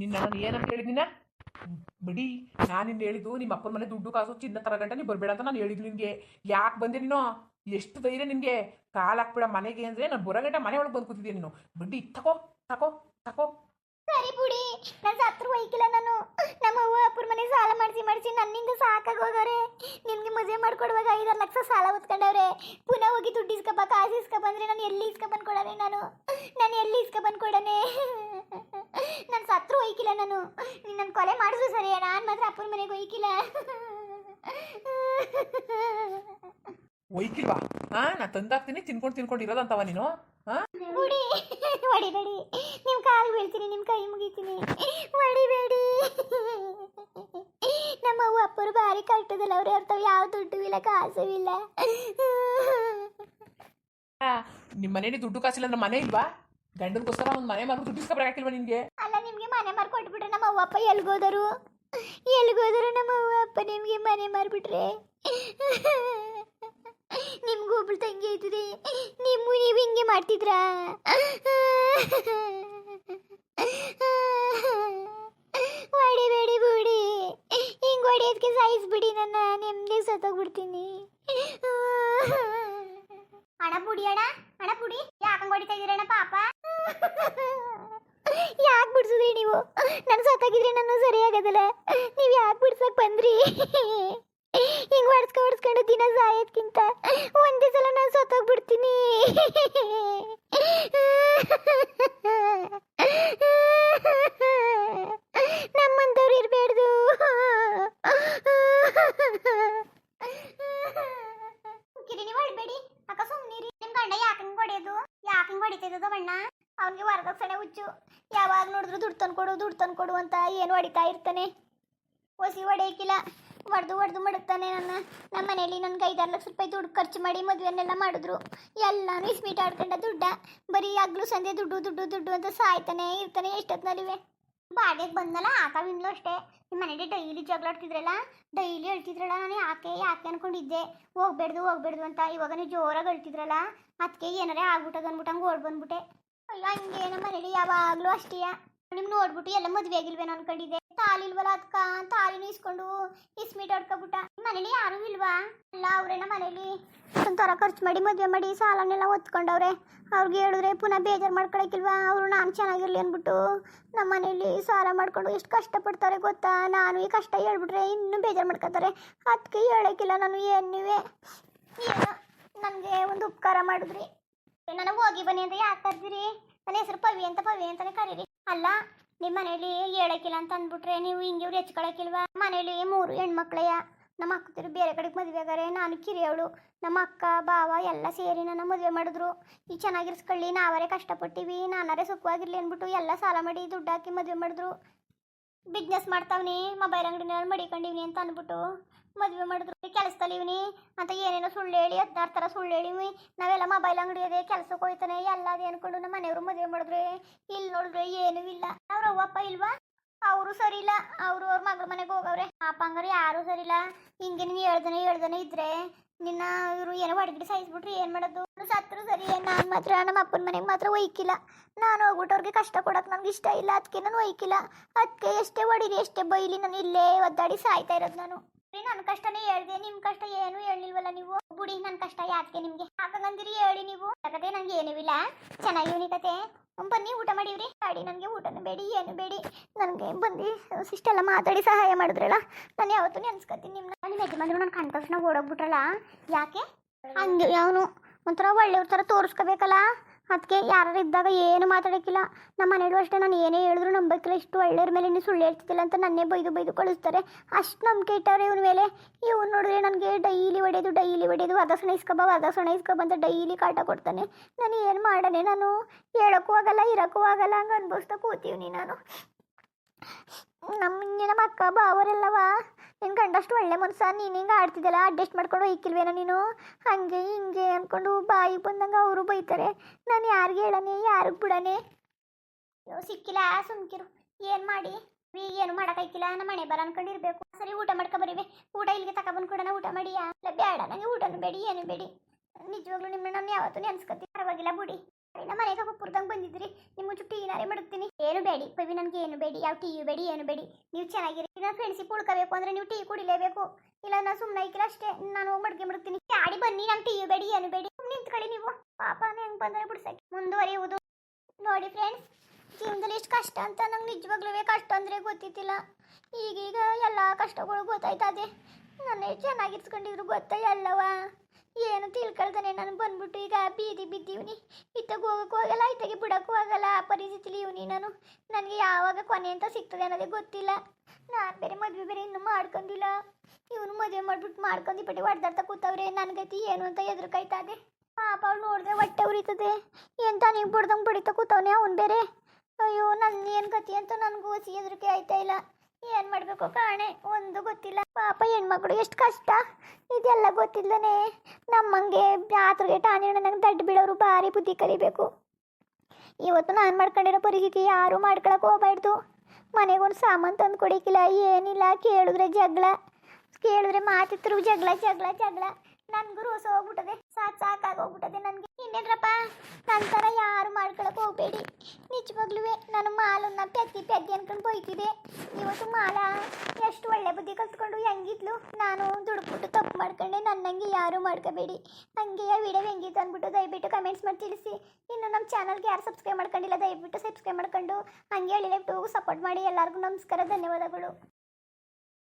ನಿನ್ನ ನಾನು ಏನಂತ ಹೇಳಿದಿನ ಬಿಡಿ, ನಾನು ನಿನ್ನ ಹೇಳಿದ್ದು ನಿಮ್ಮ ಅಪ್ಪನ ಮನೆ ದುಡ್ಡು ಕಾಸು ಚಿನ್ನ ತರಗಂಟ ನೀವು ಬರಬೇಡ ಅಂತ ನಾನು ಹೇಳಿದ್ದು ನಿನಗೆ. ಯಾಕೆ ಬಂದೆ ನೀನು? ಎಷ್ಟು ಧೈರ್ಯ ನಿನಗೆ? ಕಾಲು ಹಾಕ್ಬೇಡ ಮನೆಗೆ ಅಂದರೆ ನಾನು ಬರೋಗಂಟ ಮನೆ ಒಳಗೆ ಬಂದು ಕೂತಿದ್ದೀನಿ ನೀನು. ಬಿಡಿ, ತಕೋ ತಕೋ ತಕೋ. ಸರಿ ಬಿಡಿ ನನ್ನ ಸತ್ರ ಒಯ್ಕಿಲ್ಲ ನಾನು. ನಮ್ಮ ಅವ್ವ ಅಪ್ಪರ ಮನೆ ಸಾಲ ಮಾಡಿಸಿ ಮಾಡಿಸಿ ನನ್ನಿಂದ ಸಾಕಾಗಿ ಹೋಗವ್ರೆ ನಿಮಗೆ ಮದುವೆ ಮಾಡ್ಕೊಡುವಾಗ ಐದಾರು ಲಕ್ಷ ಸಾಲ ಹೊತ್ಕೊಂಡವ್ರೆ. ಪುನಃ ಹೋಗಿ ದುಡ್ಡು ಇಸ್ಕಪ್ಪ ಕಾಸು ಇಸ್ಕೊ ಬಂದ್ರೆ ನಾನು ಎಲ್ಲಿ ಇಸ್ಕೊ ನಾನು? ನಾನು ಎಲ್ಲಿ ಇಸ್ಕೊ ನನ್ನ ಸತ್ರು ಒಯ್ಕಿಲ್ಲ ನಾನು. ನೀನು ನನ್ನ ಕೊಲೆ ಮಾಡಿದ್ರು ಸರಿ ನಾನು ಮಾತ್ರ ಅಪ್ಪನ ಮನೆಗೆ ಒಯ್ಕಿಲ್ಲ ಒಯ್ಕಿಲ್ವಾ ಹಾ ನಾ ತಂದಾಕ್ತೀನಿ ತಿನ್ಕೊಂಡು ತಿನ್ಕೊಂಡು ಇರೋದಂತವ ನೀನು? ಹಾ ಬುಡಿ ಹೊಡಿಬೇಡಿ ನಿಮ್ಮ ಕಾಲು ಬೀಳ್ತೀನಿ ನಿಮ್ಮ ಕೈ ಮುಗಿತೀನಿ. ಹೊಡಿಬೇಡಿ ನಮ್ಮ ಅವ್ವ ಅಪ್ಪರು ಭಾರಿ ಕಟ್ಟದಲ್ಲ ಅವ್ರು ಇರ್ತಾವೆ ಯಾವ ದುಡ್ಡು ಇಲ್ಲ ಕಾಸು ಇಲ್ಲ. ನಿಮ್ಮ ಮನೇಲಿ ದುಡ್ಡು ಕಾಸಿಲ್ಲ ಅಂದ್ರೆ ಮನೆ ಇಲ್ವಾ? ಗಂಡನಿಗೋಸ್ಕರ ಒಂದು ಮನೆ ಮಾತ್ರ ದುಡ್ಡು ಇಸ್ಕೊಬರಾಕಿಲ್ವಾ ನಿನಗೆ? ನಿಮಗೆ ಮನೆ ಮಾರ್ಕೊಟ್ಬಿಟ್ರೆ ನಮ್ಮ ಅಪ್ಪ ಎಲ್ಗೋದರು? ಎಲ್ಗೋದರು ನಮ್ಮ ಅಪ್ಪ ನಿಮಗೆ ಮನೆ ಮಾರ್ಬಿಟ್ರೆ? ನಿಮ್ಗೂ ಒಬ್ಳು ತಂಗಿ ಐತಿರಿ ನಿಮ್ಮ ನೀವು ಹಿಂಗೆ ಮಾಡ್ತಿದ್ರಾ? ಹೊಡಿಬೇಡಿ ಬಿಡಿ ಹಿಂಗೆ ಹೊಡಿಯೋದಕ್ಕೆ ಸಾಯಿಸ್ಬಿಡಿ ನನ್ನ, ನೆಮ್ಮದಿ ಸತ್ತೋಗ್ಬಿಡ್ತೀನಿ. ಅಣ್ಣ ಪುಡಿ ಅಣ್ಣ ಅಣ್ಣ ಪುಡಿ ಯಾಕಂಗ್ ಹೊಡಿತಾ ಇದ್ದೀರಣ್ಣ ಪಾಪ? ನೀವು? ನಾನು ಸತ್ತಾಗಿದ್ರೆ ನಾನು ಸರಿಯಾಗದಲ್ಲ. ನೀವು ಯಾಕೆ ಬಿಡ್ಸಕ್ ಬಂದ್ರಿ? ಹಿಂಗ್ ಹೊಡ್ಸ್ಕ ಹೊಡ್ಸ್ಕೊಂಡು ದಿನ ಸಾಯೋದ್ಕಿಂತ ಒಂದೇ ಸಲ ನಾನು ಸತ್ತೋಗ್ಬಿಡ್ತೀನಿ. ನಮ್ಮಂತವ್ರು ಇರಬೇಡ್ದು ಕಿರಿನಿ ಹೊಡ್ಬೇಡಿ. ಅಕ್ಕ ಸುಮ್ಮನಿರಿ ನಿಮ್ ಗಂಡ ಯಾಕಂಗ್ ಹೊಡೆಯೋದು? ಯಾಕಂಗ್ ಹೊಡಿತಿದ್ದದ ಬಣ್ಣ ಅವನಿಗೆ ವರದಕ್ಷಿಣೆ ಹುಚ್ಚು. ಯಾವಾಗ ನೋಡಿದ್ರು ದುಡ್ಡು ತಂದ್ಕೊಡು ದುಡ್ಡು ತಂದ್ಕೊಡು ಅಂತ ಏನು ಹೊಡಿತಾ ಇರ್ತಾನೆ. ಒಸಿ ಹೊಡೆಯಕ್ಕಿಲ್ಲ ಹೊಡೆದು ಹೊಡೆದು ಮಡಗ್ತಾನೆ ನನ್ನ. ನಮ್ಮ ಮನೇಲಿ ನನ್ಗೆ ಐದಾರು ಲಕ್ಷ ರೂಪಾಯಿ ದುಡ್ಡು ಖರ್ಚು ಮಾಡಿ ಮದುವೆನೆಲ್ಲ ಮಾಡಿದ್ರು. ಎಲ್ಲಾನು ಇಸ್ಮೀಟ್ ಆಡ್ಕೊಂಡ ದುಡ್ಡ. ಬರೀ ಆಗ್ಲೂ ಸಂಜೆ ದುಡ್ಡು ದುಡ್ಡು ದುಡ್ಡು ಅಂತ ಸಾಯ್ತಾನೆ ಇರ್ತಾನೆ ಎಷ್ಟೊತ್ತಿನಲ್ಲಿವೆ ಬಾಡಿಗೆ ಬಂದಲ್ಲ ಆಕವಿಂದ್ಲು ಅಷ್ಟೇ. ನಿಮ್ಮ ಮನೇಲಿ ಡೈಲಿ ಜಗಳಾಡ್ತಿದ್ರಲ್ಲ ಡೈಲಿ ಹೇಳ್ತಿದ್ರಲ್ಲ ನಾನು ಯಾಕೆ ಯಾಕೆ ಅನ್ಕೊಂಡಿದ್ದೆ. ಹೋಗ್ಬೇಡ್ದು ಹೋಗ್ಬೇಡ್ದು ಅಂತ ಇವಾಗ ನೀವು ಜೋರಾಗಿ ಹೇಳ್ತಿದ್ರಲ್ಲ ಅದಕ್ಕೆ ಏನಾರೇ ಆಗ್ಬಿಟ್ಟದ ಅಂದ್ಬಿಟ್ಟು ಹಂಗೆ ಓಡ್ ಬಂದ್ಬಿಟ್ಟೆ. ಅಯ್ಯೋ ಹಂಗೆ ನಮ್ಮ ಮನೇಲಿ ಯಾವಾಗಲೂ ಅಷ್ಟೇ. ನಿಮ್ ನೋಡ್ಬಿಟ್ಟು ಎಲ್ಲ ಮದ್ವೆ ಆಗಿಲ್ವೇನೋ ಅನ್ಕೊಂಡಿದ್ದೆ ತಾಲಿಲ್ವಲ್ಲ ಅದಕ್ಕ ತಾಲಿನೂ ಇಸ್ಕೊಂಡು ಇಸ್ಮೀಟ್ ಆಡ್ಕೊಬಿಟ್ಟ. ಮನೇಲಿ ಯಾರು ಇಲ್ವಾ? ಅಲ್ಲ, ಅವ್ರೇನ ಮನೇಲಿ? ಒಂಥರ ಖರ್ಚು ಮಾಡಿ, ಮದುವೆ ಮಾಡಿ, ಸಾಲನೆಲ್ಲ ಒತ್ಕೊಂಡವ್ರೆ ಅವ್ರಿಗೆ ಹೇಳಿದ್ರೆ ಪುನಃ ಬೇಜಾರು ಮಾಡ್ಕೊಳಕಿಲ್ವಾ ಅವರು ನಾನು ಚೆನ್ನಾಗಿರ್ಲಿ ಅಂದ್ಬಿಟ್ಟು ನಮ್ಮ ಮನೇಲಿ ಸಾಲ ಮಾಡ್ಕೊಂಡು ಎಷ್ಟು ಕಷ್ಟಪಡ್ತಾರೆ ಗೊತ್ತಾ? ನಾನು ಈ ಕಷ್ಟ ಹೇಳ್ಬಿಟ್ರೆ ಇನ್ನೂ ಬೇಜಾರು ಮಾಡ್ಕೊತಾರೆ. ಅದಕ್ಕೆ ಹೇಳಕ್ಕಿಲ್ಲ ನಾನು ಏನುವೆ ಏನೋ ನನಗೆ ಒಂದು ಉಪಕಾರ ಮಾಡಿದ್ರಿ. ನನಗೆ ಹೋಗಿ ಬನ್ನಿ ಅಂತ ಯಾಕೆ ಕರ್ದಿರಿ? ನನ್ನ ಹೆಸರು ಪವಿ ಅಂತ ಪವಿ ಅಂತಾನೆ ಕರೀರಿ. ಅಲ್ಲ ನಿಮ್ಮ ಮನೇಲಿ ಹೇಳಕ್ಕಿಲ್ಲ ಅಂತ ಅಂದ್ಬಿಟ್ರೆ ನೀವು ಹಿಂಗೆ ಇವ್ರು ಹೆಚ್ಕೊಳಕಿಲ್ವಾ ಮನೇಲಿ ಮೂರು ಹೆಣ್ಮಕ್ಳೆಯ ನಮ್ಮ ಅಕ್ಕತಿರು ಬೇರೆ ಕಡೆಗೆ ಮದುವೆ ಆಗಾರೆ ನಾನು ಕಿರಿಯವಳು. ನಮ್ಮ ಅಕ್ಕ ಬಾವ ಎಲ್ಲ ಸೇರಿ ನನ್ನ ಮದುವೆ ಮಾಡಿದ್ರು. ಈ ಚೆನ್ನಾಗಿರ್ಸ್ಕೊಳ್ಳಿ, ನಾವರೇ ಕಷ್ಟಪಟ್ಟಿವಿ. ನಾನಾರೇ ಸುಖವಾಗಿರ್ಲಿ ಅಂದ್ಬಿಟ್ಟು ಎಲ್ಲ ಸಾಲ ಮಾಡಿ ದುಡ್ಡು ಹಾಕಿ ಮದುವೆ ಮಾಡಿದ್ರು. ಬಿಸ್ನೆಸ್ ಮಾಡ್ತಾವ್ನಿ, ಮೊಬೈಲ್ ಅಂಗಡಿನಲ್ಲಿ ಮಡಿಕೊಂಡಿವ್ನಿ ಅಂತ ಅಂದ್ಬಿಟ್ಟು ಮದುವೆ ಮಾಡಿದ್ರು. ಕೆಲಸದಲ್ಲಿ ಇವ್ನಿ ಅಂತ ಏನೇನೋ ಸುಳ್ಳು ಹೇಳಿ, ಹದಿನಾರು ಥರ ಸುಳ್ಳು ಹೇಳಿವಿ ನಾವೆಲ್ಲ ಮೊಬೈಲ್ ಅಂಗಡಿ ಅದೇ ಕೆಲಸಕ್ಕೆ ಹೋಯ್ತಾನೆ, ಎಲ್ಲ ಅದೇ ಅನ್ಕೊಂಡು ನಮ್ಮ ಮನೆಯವರು ಮದುವೆ ಮಾಡಿದ್ರೆ ಇಲ್ಲಿ ನೋಡಿದ್ರೆ ಏನೂ ಇಲ್ಲ. ಅವ್ರ ಅವ್ವಪ್ಪ ಇಲ್ವಾ? ಅವರು ಸರಿ ಇಲ್ಲ. ಅವರು ಅವ್ರ ಮಗಳ ಮನೆಗೆ ಹೋಗವ್ರೆ. ಪಾಪ ಹಂಗಾರೆ ಯಾರು ಸರಿ ಇಲ್ಲ. ಹಿಂಗೆ ನೀವು ಹೇಳ್ದನೆ ಹೇಳ್ದನೆ ಇದ್ರೆ ನಿನ್ನ ಇವರು ಏನೋ ಹೊಡಗಿಡಿ ಸಾಯಿಸ್ಬಿಟ್ರಿ ಏನು ಮಾಡೋದು? ಸತ್ರು ಸರಿ ನಾನು ಮಾತ್ರ, ನಮ್ಮ ಅಪ್ಪನ ಮನೆಗೆ ಮಾತ್ರ ಒಯ್ಕಿಲ್ಲ. ನಾನು ಹೋಗ್ಬಿಟ್ಟು ಅವ್ರಿಗೆ ಕಷ್ಟ ಕೊಡೋಕೆ ನನಗೆ ಇಷ್ಟ ಇಲ್ಲ ಅದಕ್ಕೆ ನಾನು ಒಯ್ಕಿಲ್ಲ. ಅದಕ್ಕೆ ಎಷ್ಟೇ ಹೊಡೀರಿ, ಎಷ್ಟೇ ಬೈಲಿ ನಾನು ಇಲ್ಲೇ ಒದ್ದಾಡಿ ಸಾಯ್ತಾ ಇರೋದು ನಾನು. ರೀ ನನ್ನ ಕಷ್ಟನೇ ಹೇಳಿದೆ ನಿಮ್ಮ ಕಷ್ಟ ಏನು ಹೇಳಿಲ್ವಲ್ಲ ನೀವು? ಬುಡಿ ನನ್ನ ಕಷ್ಟ ಯಾಕೆ ನಿಮಗೆ? ಹಾಕಂಗಂದಿರಿ ಹೇಳಿ ನೀವು. ಯಾಕಂದ್ರೆ ನಂಗೆ ಏನೂ ಇಲ್ಲ ಚೆನ್ನಾಗಿವ್ನಿ ಕತೆ ಬನ್ನಿ ಊಟ ಮಾಡಿವ್ರಿ? ಮಾಡಿ ನನಗೆ ಊಟನೂ ಬೇಡಿ ಏನು ಬೇಡಿ. ನನಗೆ ಬಂದು ಇಷ್ಟೆಲ್ಲ ಮಾತಾಡಿ ಸಹಾಯ ಮಾಡಿದ್ರಲ್ಲ ನಾನು ಯಾವತ್ತೂ ನೆನ್ಸ್ಕೊತೀನಿ ನಿಮ್ಮನ್ನ ನಿಮ್ಮ ಯಜಮಾನ್ರು ನಾನು ಕಣ್ ತಕ್ಷಣ ಓಡೋಗ್ಬಿಟ್ರಲ್ಲ? ಯಾಕೆ? ಹಂಗೆ ಅವನು ಒಂಥರ ಒಳ್ಳೆಯವ್ರ ಥರ ತೋರಿಸ್ಕೋಬೇಕಲ್ಲ? ಅದಕ್ಕೆ ಯಾರು ಇದ್ದಾಗ ಏನು ಮಾತಾಡೋಕ್ಕಿಲ್ಲ. ನಮ್ಮ ಮನೇಲೂ ಅಷ್ಟೇ, ನಾನು ಏನೇ ಹೇಳಿದ್ರು ನಂಬಕ್ಕಿಲ್ಲ. ಇಷ್ಟು ಒಳ್ಳೆಯವ್ರ ಮೇಲೆ ನೀನು ಸುಳ್ಳು ಹೇಳ್ತಿದ್ದಿಲ್ಲ ಅಂತ ನನ್ನೇ ಬೈದು ಬೈದು ಕಳಿಸ್ತಾರೆ ಅಷ್ಟು ನಂಬಿಕೆ ಇಟ್ಟವ್ರೆ ಇವನ ಮೇಲೆ. ಇವ್ರು ನೋಡಿದ್ರೆ ನನಗೆ ಡೈಲಿ ಹೊಡೆಯೋದು ಡೈಲಿ ಹೊಡೆಯೋದು ವರದಕ್ಷಿಣೆ ಇಸ್ಕೊಬ ವರದಕ್ಷಿಣೆ ಇಸ್ಕೊಬ ಅಂತ ಡೈಲಿ ಕಾಟ ಕೊಡ್ತಾನೆ. ನಾನು ಏನು ಮಾಡನೆ? ನಾನು ಹೇಳೋಕ್ಕೂ ಆಗಲ್ಲ, ಇರೋಕ್ಕೂ ಆಗಲ್ಲ, ಹಂಗೆ ಅನ್ಭವಿಸ್ತಾ ಕೂತೀವಿ ನಾನು. ನಮ್ಮ ನಮ್ಮ ಅಕ್ಕ ಬಾವರೆಲ್ಲವ ನಿನ್ ಗಂಡಷ್ಟು ಒಳ್ಳೆ ಮನ್ಸ? ನೀನು ಹಿಂಗೆ ಆಡ್ತಿದ್ದಲ್ಲ ಅಡ್ಜಸ್ಟ್ ಮಾಡ್ಕೊಂಡು ಹೋಯ್ಕಿಲ್ವೇನೋ ನೀನು? ಹಾಗೆ ಹಿಂಗೆ ಅಂದ್ಕೊಂಡು ಬಾಯಿಗೆ ಬಂದಂಗೆ ಅವರು ಬೈತಾರೆ. ನಾನು ಯಾರಿಗೆ ಹೇಳನೆ ಯಾರಿಗೆ ಬಿಡನೆ ಸಿಕ್ಕಿಲ್ಲ, ಸುಮ್ಕಿರು. ಏನು ಮಾಡಿ? ಈಗ ಏನು ಮಾಡೋಕ್ಕಾಯ್ತಿಲ್ಲ? ನಮ್ಮ ಮನೆ ಬರ ಅನ್ಕೊಂಡಿರ್ಬೇಕು ಸರಿ ಊಟ ಮಾಡ್ಕೊ ಬರೀವಿ. ಊಟ ಇಲ್ಲಿಗೆ ತಗೊಬಂದು ಕೊಡೋಣ ಊಟ ಇಲ್ಲ ಬೇಡ ನನಗೆ ಊಟನೂ ಬೇಡಿ, ಏನು ಬೇಡಿ. ನಿಜವಾಗ್ಲೂ ನಿಮ್ಮ ನಾನು ಯಾವತ್ತೂ ನೆನ್ಸ್ಕೊತೀನಿ ಪರವಾಗಿಲ್ಲ, ಬಿಡಿ. ನಮ್ಮ ಮನೆಗೆ ಕುಪ್ಪುರ್ದಂಗೆ ಬಂದಿದ್ರಿ. ನಿಮ್ಮ ಚುಟ್ಟಿ ಏನಾರೇ ಮಾಡುತ್ತೀನಿ ಏನು ಬೇಡಿ, ಪವಿ ನನಗೆ ಏನು ಬೇಡಿ, ಯಾವ ಟೀ ಬೇಡಿ, ಏನು ಬೇಡಿ. ನೀವು ಚೆನ್ನಾಗಿರಿ. ನನ್ನ ಫ್ರೆಂಡ್ಸಿಗೆ ಉಳ್ಕೋಬೇಕು ಅಂದ್ರೆ ನೀವು ಟೀ ಕುಡಿಲೇಬೇಕು. ಇಲ್ಲ ನಾನು ಸುಮ್ಮನೆ ಐಕಿಲ್ಲ ಅಷ್ಟೇ, ನಾನು ಹೋಗಿ ಮಡ್ಗೆ ಮಾಡುತ್ತೀನಿ ಆಡಿ ಬನ್ನಿ ನಂಗೆ ಟೀ ಬೇಡಿ, ಏನು ಬೇಡಿ. ಸುಮ್ಮನೆ ನಿಂತ್ಕೊಳ್ಳಿ ನೀವು. ಪಾಪ ಹೆಂಗ್ ಬಂದ್ರೆ ಬಿಡ್ಸಕ್ಕೆ? ಮುಂದುವರಿಯುವುದು. ನೋಡಿ ಫ್ರೆಂಡ್ಸ್ ಜೀವನದಲ್ಲಿ ಎಷ್ಟು ಕಷ್ಟ ಅಂತ ನಂಗೆ ನಿಜವಾಗ್ಲೂ ಕಷ್ಟ ಅಂದರೆ ಗೊತ್ತಿತ್ತಿಲ್ಲ ಈಗೀಗ ಎಲ್ಲ ಕಷ್ಟಗಳು ಗೊತ್ತಾಯ್ತದೆ. ನನ್ನ ಚೆನ್ನಾಗಿ ಚೆನ್ನಾಗಿರ್ಸ್ಕೊಂಡಿದ್ರು ಗೊತ್ತಾ ಏನು ತಿಳ್ಕೊಳ್ತಾನೆ ನಾನು ಬಂದ್ಬಿಟ್ಟು ಈಗ ಬೀದಿ ಬಿದ್ದೀವ್ನಿ. ಇತ್ತಾಗ ಹೋಗಕ್ಕೂ ಆಗಲ್ಲ, ಇತ್ತಾಗೆ ಬಿಡಕ್ಕೂ ಆಗಲ್ಲ. ಆ ಪರಿಸ್ಥಿತಿಲಿ ಇವನಿ ನಾನು. ನನಗೆ ಯಾವಾಗ ಕೊನೆ ಅಂತ ಸಿಗ್ತದೆ ಅನ್ನೋದೇ ಗೊತ್ತಿಲ್ಲ. ನಾನು ಬೇರೆ ಮದುವೆ ಬೇರೆ ಇನ್ನೂ ಮಾಡ್ಕೊಂಡಿಲ್ಲ. ಇವನು ಮದುವೆ ಮಾಡ್ಬಿಟ್ಟು ಮಾಡ್ಕೊಂಡು ಪಟ್ಟಿ ಹೊಡೆದಾಡ್ತಾ ಕೂತವ್ರೆ. ನನ್ನ ಗತಿ ಏನು ಅಂತ ಎದುರುಕಾಯ್ತದೆ. ಪಾಪ ಅವ್ಳು ನೋಡಿದ್ರೆ ಹೊಟ್ಟೆ ಉರಿತದೆ. ಎಂತ ನೀವು ಬಿಡ್ದಂಗೆ ಬಡಿತಾ ಕೂತವನೇ ಅವನು ಬೇರೆ? ಅಯ್ಯೋ ನನ್ನ ಏನು ಗತಿ ಅಂತ ನನಗೂ ಹೊಸಿ ಹೆದರಿಕೆ ಆಯ್ತಾ ಇಲ್ಲ. ಏನು ಮಾಡಬೇಕು ಕಾಣೆ? ಒಂದು ಗೊತ್ತಿಲ್ಲ. ಪಾಪ ಹೆಣ್ಮಕ್ಳು ಎಷ್ಟು ಕಷ್ಟ. ಇದೆಲ್ಲ ಗೊತ್ತಿಲ್ಲನೇ ನಮ್ಮಂಗೆ ಆತರಿಗೆ ಟಾನಿ ನಂಗೆ ದಡ್ಡ ಬೀಳೋರು ಭಾರಿ ಬುದ್ಧಿ ಕಲಿಬೇಕು. ಇವತ್ತು ನಾನು ಮಾಡ್ಕೊಂಡಿರೋ ಪರಿಸ್ಥಿತಿ ಯಾರು ಮಾಡ್ಕೊಳಕ್ಕೆ ಹೋಗ್ಬಾರ್ದು. ಮನೆಗೊಂದು ಸಾಮಾನು ತಂದು ಕೊಡಿಕಿಲ್ಲ. ಏನಿಲ್ಲ, ಕೇಳಿದ್ರೆ ಜಗಳ. ಕೇಳಿದ್ರೆ ಮಾತಿದ್ರು ಜಗಳ ಜಗಳ ಜಗಳ. ನನಗೂ ರೋಸ ಹೋಗ್ಬಿಟ್ಟದೆ. ಸಾಕು ಸಾಕಾಗಿ ಹೋಗ್ಬಿಟ್ಟದೆ ನನಗೆ. ಇನ್ನೇನ್ರಪ್ಪ? ನನ್ನ ಥರ ಯಾರು ಮಾಡ್ಕೊಳಕ್ಕೆ ಹೋಗ್ಬೇಡಿ. ನಿಜವಾಗ್ಲೂ ನಾನು ಮಾಲನ್ನ ಪೆದ್ದಿ ಪೆದ್ದಿ ಅನ್ಕೊಂಡು ಬೋಯ್ತಿದೆ ಇವತ್ತು ಮಾಲ ಎಷ್ಟು ಒಳ್ಳೆ ಬುದ್ಧಿ ಕಲ್ತ್ಕೊಂಡು ಹೆಂಗಿದ್ಲು? ನಾನು ದುಡ್ಬಿಟ್ಟು ತಪ್ಪು ಮಾಡ್ಕೊಂಡೆ. ನನ್ನಂಗೆ ಯಾರು ಮಾಡ್ಕೋಬೇಡಿ. ಹಂಗೆ ವಿಡಿಯೋ ಹೆಂಗಿತ್ತು ಅಂದ್ಬಿಟ್ಟು ದಯವಿಟ್ಟು ಕಮೆಂಟ್ಸ್ ಮಾಡಿ ತಿಳಿಸಿ. ಇನ್ನು ನಮ್ಮ ಚಾನಲ್ಗೆ ಯಾರು ಸಬ್ಸ್ಕ್ರೈಬ್ ಮಾಡ್ಕೊಂಡಿಲ್ಲ, ದಯವಿಟ್ಟು ಸಬ್ಸ್ಕ್ರೈಬ್ ಮಾಡ್ಕೊಂಡು ಹಂಗೆ ಹೇಳಿ ಸಪೋರ್ಟ್ ಮಾಡಿ. ಎಲ್ಲರಿಗೂ ನಮಸ್ಕಾರ, ಧನ್ಯವಾದಗಳು.